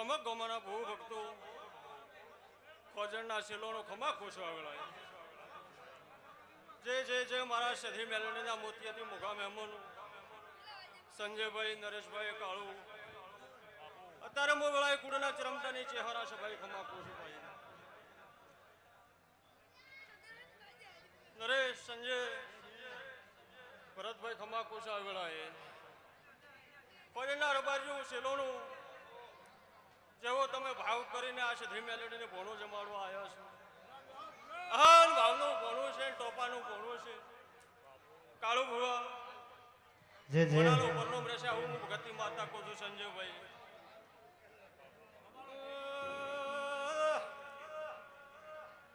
અમે ગમાના બહુ ભક્તો ખોજણના શિલોનો ખમા ખુશ આવેલા જે જે જે મારા સધી મેલણીના મોતિયાથી મુખા મહેમાનો. સંજયભાઈ, નરેશભાઈ, કાળુ. અત્યારે મોગળાએ કુડના ચરમતાની ચેહરા છે ભાઈ ખમા ખુશ ભાઈ નરેશ, સંજય, ભરતભાઈ ખમા ખુશ આવેલા એ ફરીના રબારીઓ શેલોનું જેવો તમે ભાવ કરીને આ સધી મેલડીને ભોણો જમાડવા આવ્યા છો અહન ભાવનું ભોણું છે ટોપાનું ભોણું છે કાળુ ભુવા જે જે પરણું રહેશે હું ભગતી માતા કહું છું સંજયભાઈ આહ,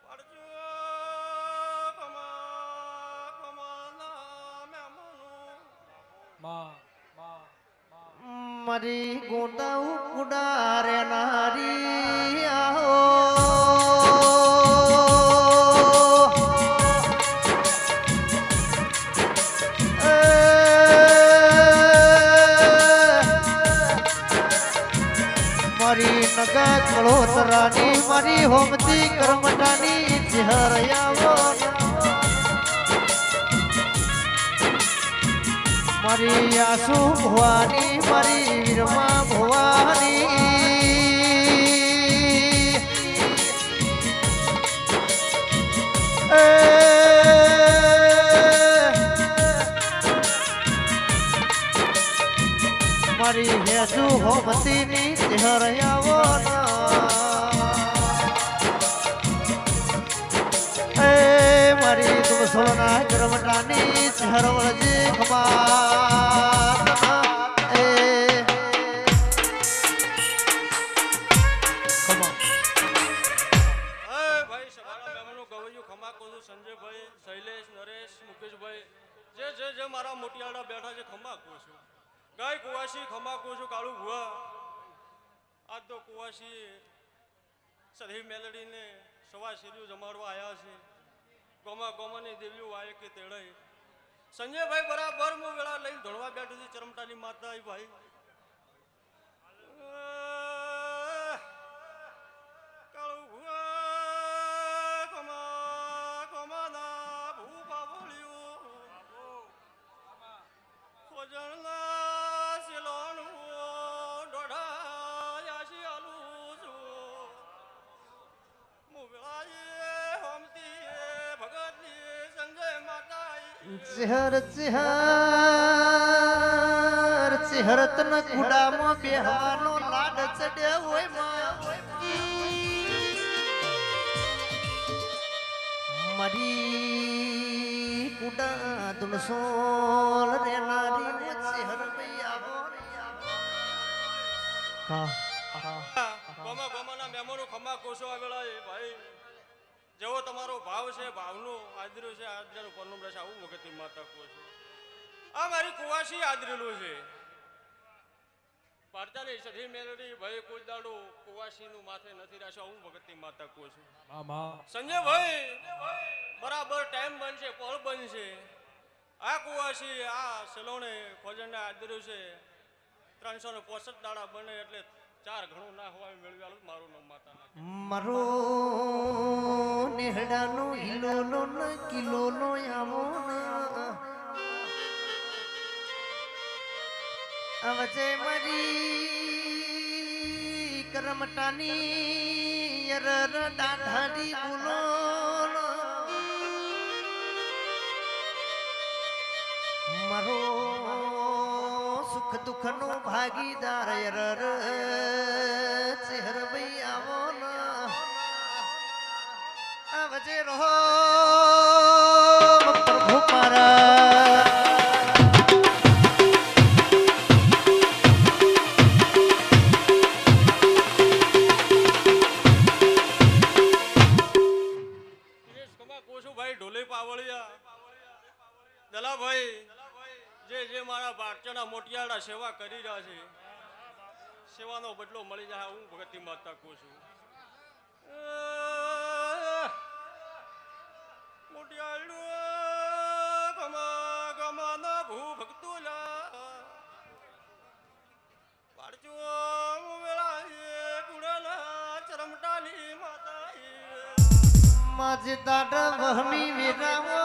પાડજો કમા, કમાના મહેમાનો. મારી ગોટા ઉડારે નારી, આહો. મારી નગા કળોતરાની મારી હોમતી કર્મટાની ચહેરયાવો મારી આસુ ભવાની મારી વીરમા ભવાની. મારી હેસુ હોમતીની ચહેરયાવો એ મારી તુમ સોના કરમટાની ચહેરવળજી ખમા છું? સંજયભાઈ, શૈલેષ, નરેશ, મુકેશભાઈ. જે જે જે મારા મોટિયાળા બેઠા છે ખમા છું. ગાય કુવાસી ખમા છું, કાળુ ભુવા. આજ તો કુવાસી સધી મેલડીને સવા શીર્યું જમાડવા આવ્યા છે. ગોમા ગોમાની દેવીઓ આવે કે તેડાય. સંજયભાઈ બરાબર હું વેળા લઈને ધણવા બેઠી હતી ચરમટાની માતા ભાઈ. ચહેર ચહેર ચહેર તન કુડામાં બેહવાનો લાડ ચડે હોયમાં. મરી કુડા તુમ સોલ રેનારી નો ચહેર ભઈ આવો હા બમા, બમાના મેમોનો ખમા કોશો આવેલા એ ભાઈ. જેવો તમારો ભાવ છે ભાવનું આદર્યું છે આદર્યનું પરનું રહેશે આવું મગજની માતા કહો છો. આ મારી કુવાસી આદરેલું છે. પારચાલી સધી મેલડી ભાઈ કુદાડો દાડો કુવાસીનું માથે નથી રહેશે આવું ભગતની માતા કહો સંજય સંજયભાઈ બરાબર ટાઈમ બનશે કોલ બનશે. આ કુવાસી આ સલોણે ખોજણને આદર્યું છે. ત્રણસો ને પોસઠ દાડા બને એટલે ચાર ઘણું ના હોય મેળવ્યાલું મારું નામ માતા મારો નેહડાનો હિલોનો ન, કિલોનો આવો અવજે મારી કરમટાની યરર દાઢાડી બોલો મારો સુખ દુઃખનો ભાગીદાર યરર ચહેર ભાઈ આવો આવજે રહો પ્રભુ મારા દલાભાઈ. જે જે મારા ભારતીયના મોટિયાળા સેવા કરી રહ્યા છે, સેવાનો બદલો મળી જાય હું ભગતની માતા કહું છું. મોટિયાળું ભૂ ભક્તો પાડજો વેળા ગુડાના ચરમટાની માતા માજી દાડા ભમી વિરામો